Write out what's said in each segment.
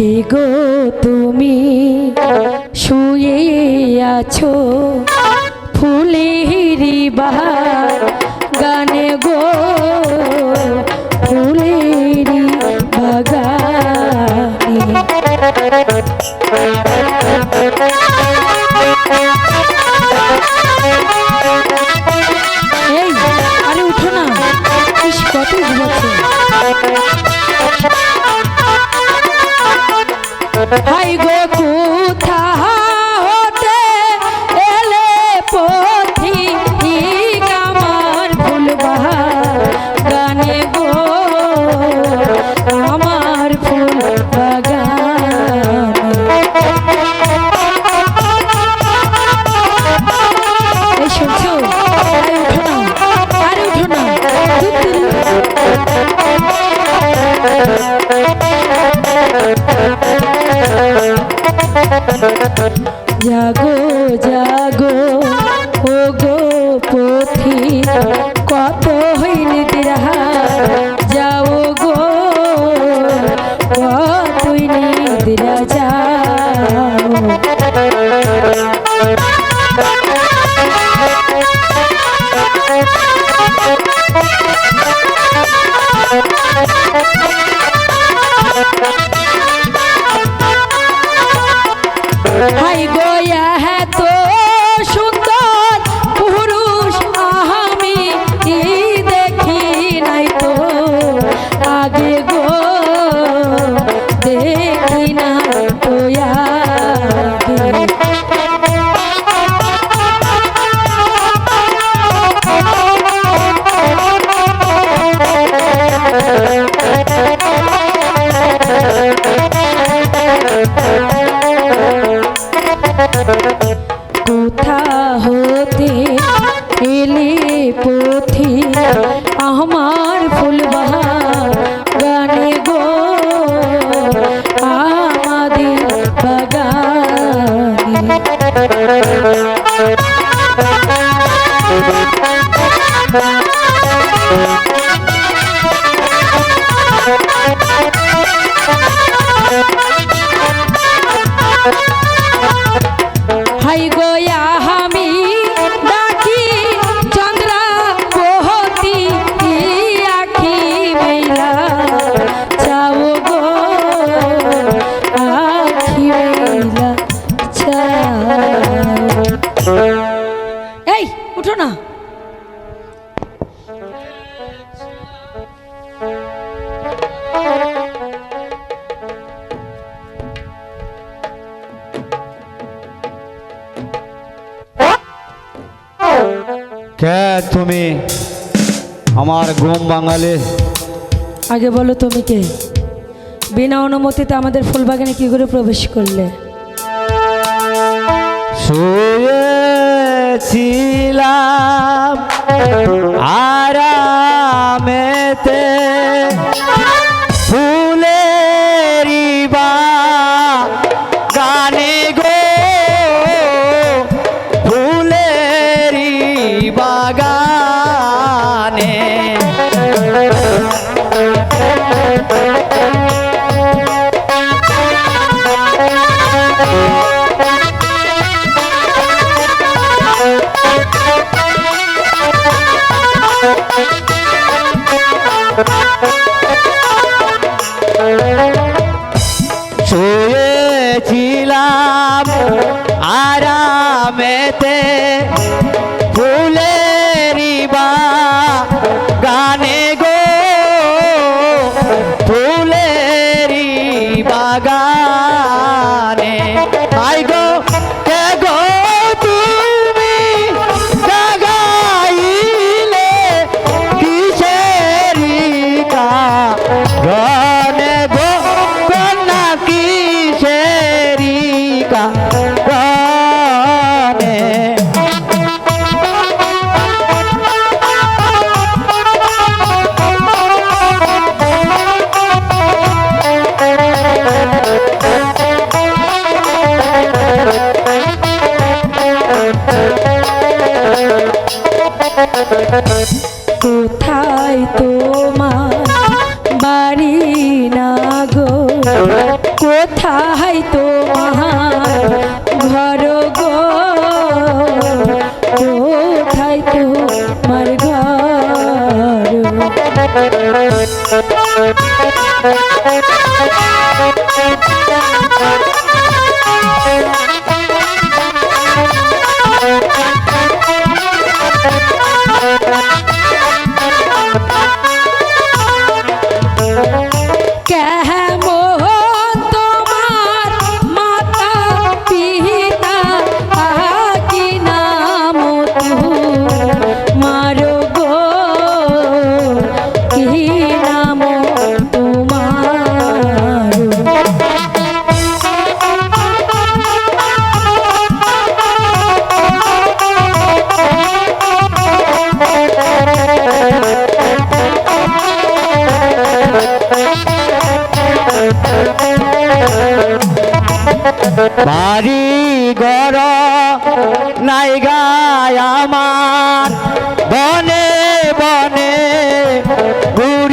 কে গো তুমি? শুয়ে আছো? ফুলের হিরি গানে গো। ফুলের বাগানে। Hi, God. এলে পুথি আমার ফুলবাহার গানে গো। আমাদের বাগানে। কে তুমি? আমার গম বাঙালি আগে বলো তুমি কে? বিনা অনুমতিতে আমাদের ফুলবাগানে কি করে প্রবেশ করলে? শুয়েছিলাম আরামেতে। কোথায় তুমি? বাড়ি ঘর নাই গায় আমার। বনে বনে গুর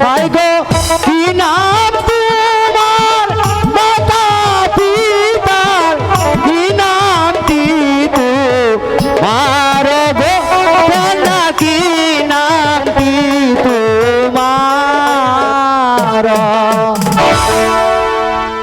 ভাই গো